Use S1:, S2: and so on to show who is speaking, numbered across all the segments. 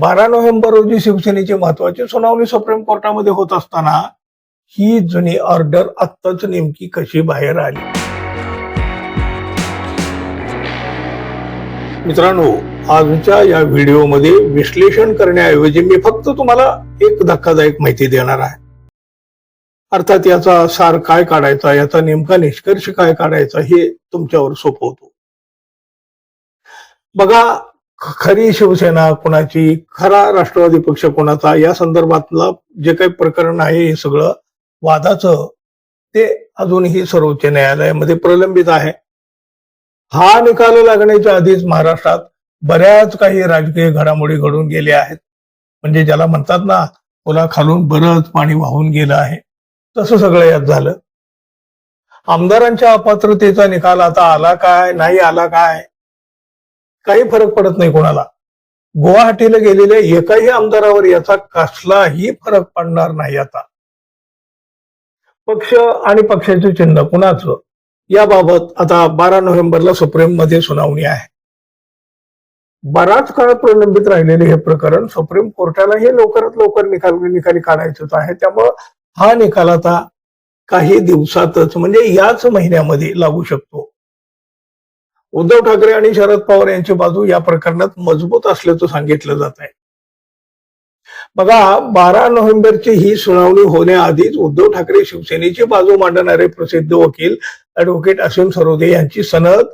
S1: बारा नोव्हेंबर रोजी शिवसेनेची महत्वाची सुनावणी सुप्रीम कोर्टामध्ये होत असताना ही जुनी ऑर्डर आत्ताच नेमकी कशी बाहेर आली? मित्रांनो आजच्या या व्हिडिओमध्ये विश्लेषण करण्याऐवजी मी फक्त तुम्हाला एक धक्कादायक माहिती देणार आहे. अर्थात याचा सार काय काढायचा याचा नेमका निष्कर्ष काय काढायचा हे तुमच्यावर सोपवतो. बघा खरी शिवसेना कोणाची खरा राष्ट्रवादी पक्ष कोणाचा या संदर्भातलं जे काही प्रकरण आहे हे सगळं वादाचं ते अजूनही सर्वोच्च न्यायालयामध्ये प्रलंबित आहे. हा निकाल लागण्याच्या आधीच महाराष्ट्रात बऱ्याच काही राजकीय घडामोडी घडून गेल्या आहेत. म्हणजे ज्याला म्हणतात ना पुला खालून बरंच पाणी वाहून गेलं आहे. तसं सगळं यात झालं. आमदारांच्या अपात्रतेचा निकाल आता आला काय नाही आला काय काही फरक पडत नाही कोणाला. गुवाहाटीला गेलेल्या एकाही आमदारावर याचा कसलाही फरक पडणार नाही आता. पक्ष आणि पक्षाचे चिन्ह कुणाचं? याबाबत आता बारा नोव्हेंबरला सुप्रीममध्ये सुनावणी आहे. बराच काळ प्रलंबित राहिलेले हे प्रकरण सुप्रीम कोर्टाला हे लवकरात लवकर निकाल निकाली काढायचंच आहे. त्यामुळं हा निकाल आता काही दिवसातच म्हणजे याच महिन्यामध्ये लागू शकतो. उद्धव ठाकरे आणि शरद पवार यांची बाजू या प्रकरणात मजबूत असल्याचं सांगितलं जात आहे. बघा बारा नोव्हेंबरची ही सुनावणी होण्याआधीच उद्धव ठाकरे शिवसेनेची बाजू मांडणारे प्रसिद्ध वकील ऍडव्होकेट असीम सरोदे यांची सनद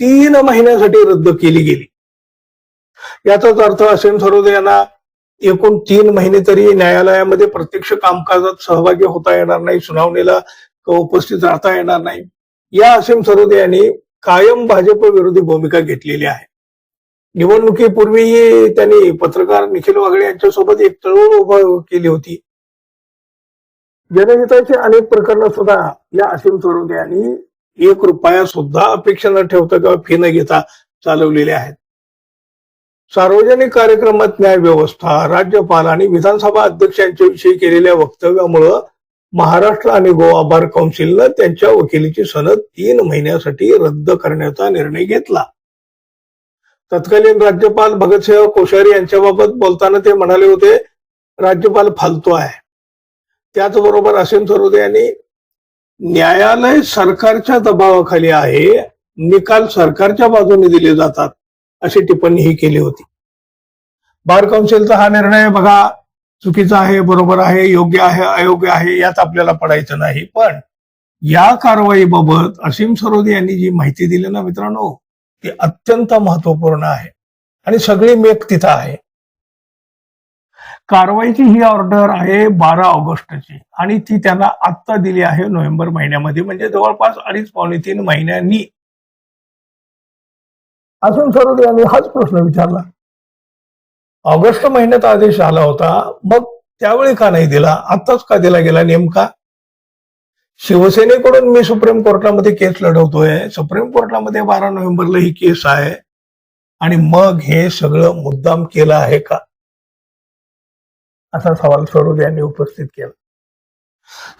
S1: तीन महिन्यासाठी रद्द केली गेली. याचाच अर्थ असीम सरोदे यांना एकूण तीन महिने तरी न्यायालयामध्ये प्रत्यक्ष कामकाजात सहभागी होता येणार नाही सुनावणीला उपस्थित राहता येणार नाही. या असीम सरोदे यांनी कायम भाजप विरोधी भूमिका घेतलेली आहे. निवडणुकीपूर्वीही त्यांनी पत्रकार निखिल वागळे यांच्यासोबत एक चळवळ उभा केली होती. जनहिताची अनेक प्रकरणं सुद्धा या असीम स्वरूप यांनी एक रुपया सुद्धा अपेक्षा न ठेवता किंवा फी न घेता चालवलेले आहेत. सार्वजनिक कार्यक्रमात न्याय व्यवस्था राज्यपाल आणि विधानसभा अध्यक्षांच्या विषयी केलेल्या वक्तव्यामुळं महाराष्ट्र आणि गोवा बार कौन्सिलनं त्यांच्या वकिलीची सनद तीन महिन्यासाठी रद्द करण्याचा निर्णय घेतला. तत्कालीन राज्यपाल भगतसिंह कोश्यारी यांच्याबाबत बोलताना ते म्हणाले होते राज्यपाल फालतो आहे. त्याचबरोबर असीम सरोदे यांनी न्यायालय सरकारच्या दबावाखाली आहे निकाल सरकारच्या बाजूने दिले जातात अशी टिप्पणी ही केली होती. बार कौन्सिलचा हा निर्णय बघा चुकीचं आहे बरोबर आहे योग्य आहे अयोग्य आहे यात आपल्याला पडायचं नाही. पण या कारवाईबाबत असीम सरोदे यांनी जी माहिती दिली ना मित्रांनो ती अत्यंत महत्त्वपूर्ण आहे. आणि सगळी मेक तिथं आहे. कारवाईची ही ऑर्डर आहे बारा ऑगस्टची. आणि ती त्यांना आत्ता दिली आहे नोव्हेंबर महिन्यामध्ये म्हणजे जवळपास अडीच पावणे तीन महिन्यांनी. असून सरोदे यांनी हाच प्रश्न विचारला. ऑगस्ट महिन्यात आदेश आला होता. मग त्यावेळी का नाही दिला? आत्ताच का दिला गेला? नेमका? शिवसेनेकडून मी सुप्रीम कोर्टामध्ये केस लढवतोय. सुप्रीम कोर्टामध्ये बारा नोव्हेंबरला ही केस आहे. आणि मग हे सगळं मुद्दाम केलं आहे का? असा सवाल सरोदे यांनी उपस्थित केला.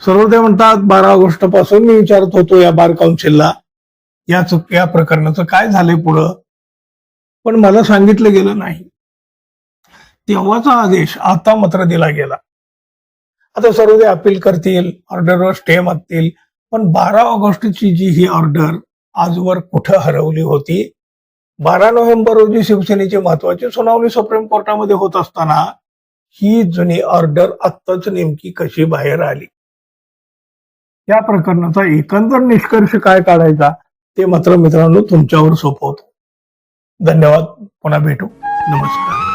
S1: सरोदे म्हणतात बारा ऑगस्टपासून मी विचारत होतो या बार काउन्सिलला या चुक या प्रकरणाचं काय झालंय पुढं? पण मला सांगितलं गेलं नाही. तेव्हाचा आदेश आता मात्र दिला गेला. आता सर्व अपील करतील ऑर्डरवर स्टे मागतील पण बारा ऑगस्टची जी ही ऑर्डर आजवर कुठं हरवली होती? बारा नोव्हेंबर रोजी शिवसेनेची महत्वाची सुनावणी सुप्रीम कोर्टामध्ये होत असताना ही जुनी ऑर्डर आत्ताच नेमकी कशी बाहेर आली? या प्रकरणाचा एकंदर निष्कर्ष काय काढायचा ते मात्र मित्रांनो तुमच्यावर सोपवतो धन्यवाद. पुन्हा भेटू. नमस्कार.